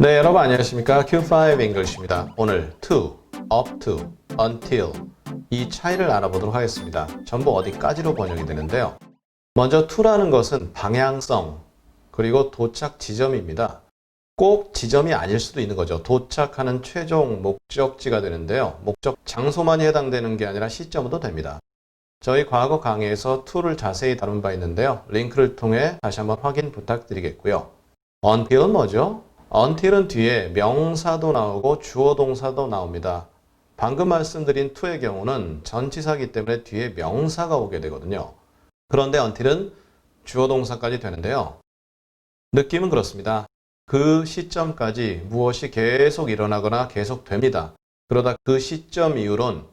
네, 여러분 안녕하십니까? Q5 English입니다. 오늘 to, up to, until 이 차이를 알아보도록 하겠습니다. 전부 어디까지로 번역이 되는데요. 먼저 to라는 것은 방향성 그리고 도착 지점입니다. 꼭 지점이 아닐 수도 있는 거죠. 도착하는 최종 목적지가 되는데요. 목적 장소만이 해당되는 게 아니라 시점도 됩니다. 저희 과거 강의에서 to를 자세히 다룬 바 있는데요. 링크를 통해 다시 한번 확인 부탁드리겠고요. until은 뭐죠? Until은 뒤에 명사도 나오고 주어 동사도 나옵니다. 방금 말씀드린 to의 경우는 전치사기 때문에 뒤에 명사가 오게 되거든요. 그런데 until은 주어 동사까지 되는데요. 느낌은 그렇습니다. 그 시점까지 무엇이 계속 일어나거나 계속 됩니다. 그러다 그 시점 이후론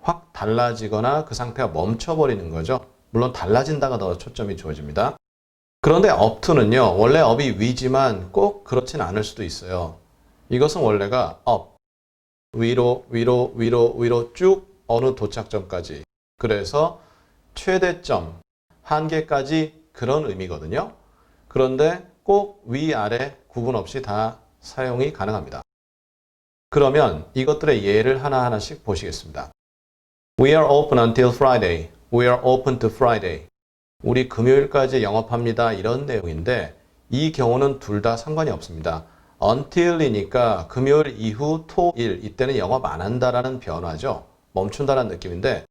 확 달라지거나 그 상태가 멈춰버리는 거죠. 물론 달라진다가 더 초점이 주어집니다. 그런데 to는요, 원래 up이 위지만 꼭 그렇진 않을 수도 있어요. 이것은 원래가 up, 위로, 위로, 위로, 위로 쭉 어느 도착점까지. 그래서 최대점, 한계까지 그런 의미거든요. 그런데 꼭 위아래 구분 없이 다 사용이 가능합니다. 그러면 이것들의 예를 하나하나씩 보시겠습니다. We are open until Friday. We are open to Friday. 우리 금요일까지 영업합니다. 이런 내용인데 이 경우는 둘 다 상관이 없습니다. until이니까 금요일 이후 토일 이때는 영업 안 한다라는 변화죠. 멈춘다라는 느낌인데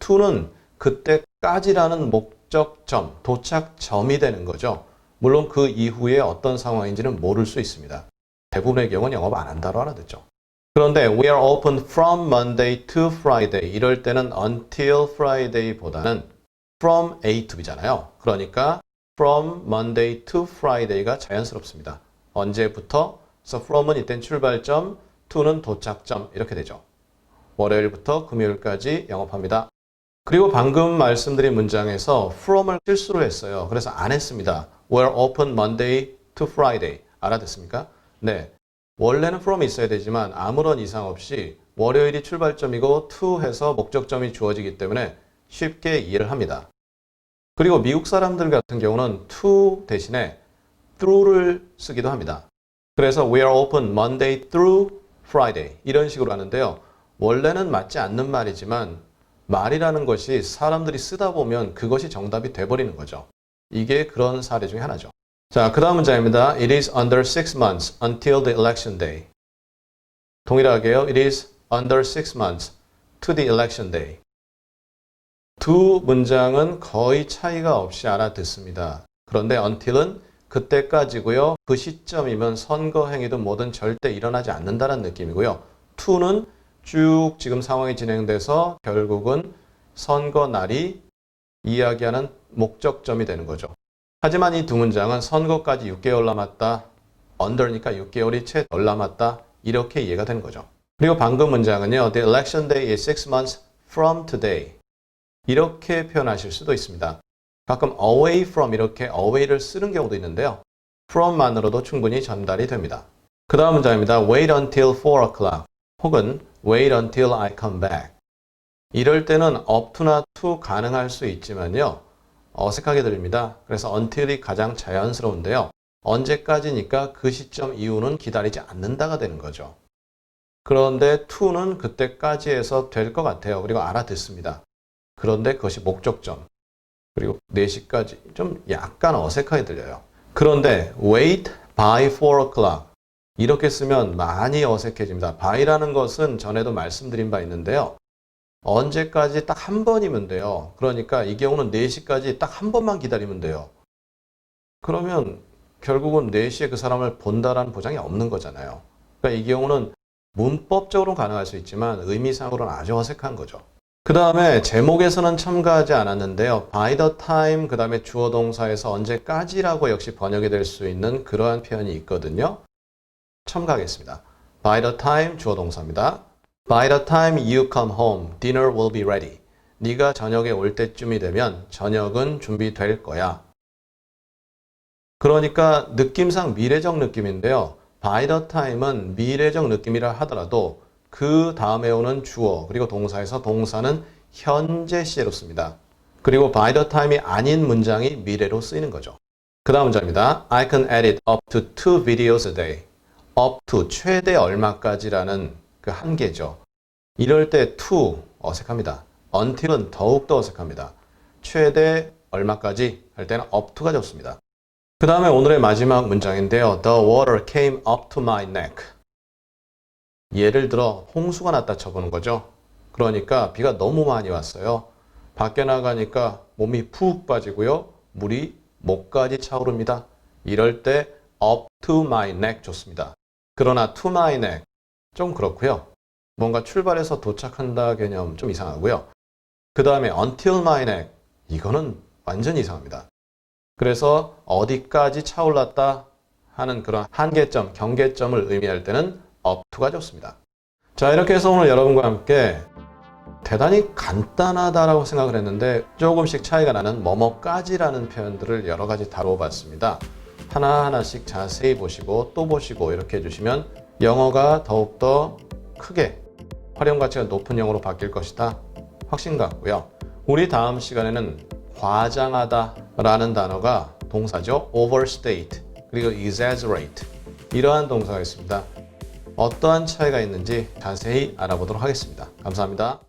to는 그때까지라는 목적점, 도착점이 되는 거죠. 물론 그 이후에 어떤 상황인지는 모를 수 있습니다. 대부분의 경우는 영업 안 한다로 알아듣죠. 그런데 we are open from Monday to Friday 이럴 때는 until Friday보다는 from A to B잖아요. 그러니까 from Monday to Friday가 자연스럽습니다. 언제부터? 그래서 from은 이땐 출발점, to는 도착점 이렇게 되죠. 월요일부터 금요일까지 영업합니다. 그리고 방금 말씀드린 문장에서 from을 실수로 했어요. 그래서 안 했습니다. We're open Monday to Friday. 알아듣습니까? 네. 원래는 from이 있어야 되지만 아무런 이상 없이 월요일이 출발점이고 to 해서 목적점이 주어지기 때문에 쉽게 이해를 합니다. 그리고 미국 사람들 같은 경우는 to 대신에 through를 쓰기도 합니다. 그래서 we are open Monday through Friday 이런 식으로 하는데요. 원래는 맞지 않는 말이지만 말이라는 것이 사람들이 쓰다 보면 그것이 정답이 돼버리는 거죠. 이게 그런 사례 중에 하나죠. 자, 그 다음 문장입니다. It is under six months until the election day. 동일하게요. It is under six months to the election day. 두 문장은 거의 차이가 없이 알아듣습니다. 그런데 until은 그때까지고요. 그 시점이면 선거 행위든 뭐든 절대 일어나지 않는다는 느낌이고요. to는 쭉 지금 상황이 진행돼서 결국은 선거 날이 이야기하는 목적점이 되는 거죠. 하지만 이 두 문장은 선거까지 6개월 남았다. under니까 6개월이 채 덜 남았다. 이렇게 이해가 되는 거죠. 그리고 방금 문장은요. The election day is six months from today. 이렇게 표현하실 수도 있습니다. 가끔 away from 이렇게 away를 쓰는 경우도 있는데요. from만으로도 충분히 전달이 됩니다. 그 다음 문장입니다. wait until 4 o'clock 혹은 wait until I come back. 이럴 때는 up to나 to 가능할 수 있지만요. 어색하게 들립니다. 그래서 until이 가장 자연스러운데요. 언제까지니까 그 시점 이후는 기다리지 않는다가 되는 거죠. 그런데 to는 그때까지 해서 될 것 같아요. 그리고 알아듣습니다. 그런데 그것이 목적점. 그리고 4시까지 좀 약간 어색하게 들려요. 그런데 wait by 4 o'clock 이렇게 쓰면 많이 어색해집니다. by라는 것은 전에도 말씀드린 바 있는데요. 언제까지 딱 한 번이면 돼요. 그러니까 이 경우는 4시까지 딱 한 번만 기다리면 돼요. 그러면 결국은 4시에 그 사람을 본다라는 보장이 없는 거잖아요. 그러니까 이 경우는 문법적으로는 가능할 수 있지만 의미상으로는 아주 어색한 거죠. 그 다음에 제목에서는 첨가하지 않았는데요. by the time 그 다음에 주어 동사에서 언제까지라고 역시 번역이 될 수 있는 그러한 표현이 있거든요. 첨가하겠습니다. by the time 주어 동사입니다. By the time you come home, dinner will be ready. 네가 저녁에 올 때쯤이 되면 저녁은 준비될 거야. 그러니까 느낌상 미래적 느낌인데요. by the time은 미래적 느낌이라 하더라도 그 다음에 오는 주어 그리고 동사에서 동사는 현재 시제로 씁니다. 그리고 by the time이 아닌 문장이 미래로 쓰이는 거죠. 그 다음 문장입니다. I can edit up to two videos a day. up to 최대 얼마까지라는 그 한계죠. 이럴 때 to 어색합니다. until은 더욱더 어색합니다. 최대 얼마까지 할 때는 up to가 좋습니다. 그 다음에 오늘의 마지막 문장인데요. The water came up to my neck. 예를 들어 홍수가 났다 쳐보는 거죠. 그러니까 비가 너무 많이 왔어요. 밖에 나가니까 몸이 푹 빠지고요. 물이 목까지 차오릅니다. 이럴 때 up to my neck 좋습니다. 그러나 to my neck 좀 그렇고요. 뭔가 출발해서 도착한다 개념 좀 이상하고요. 그 다음에 until my neck 이거는 완전 이상합니다. 그래서 어디까지 차올랐다 하는 그런 한계점, 경계점을 의미할 때는 up to가 좋습니다. 자, 이렇게 해서 오늘 여러분과 함께 대단히 간단하다라고 생각을 했는데 조금씩 차이가 나는 뭐뭐까지라는 표현들을 여러 가지 다뤄봤습니다. 하나하나씩 자세히 보시고 또 보시고 이렇게 해주시면 영어가 더욱더 크게 활용 가치가 높은 영어로 바뀔 것이다. 확신 같고요. 우리 다음 시간에는 과장하다 라는 단어가 동사죠. overstate 그리고 exaggerate 이러한 동사가 있습니다. 어떠한 차이가 있는지 자세히 알아보도록 하겠습니다. 감사합니다.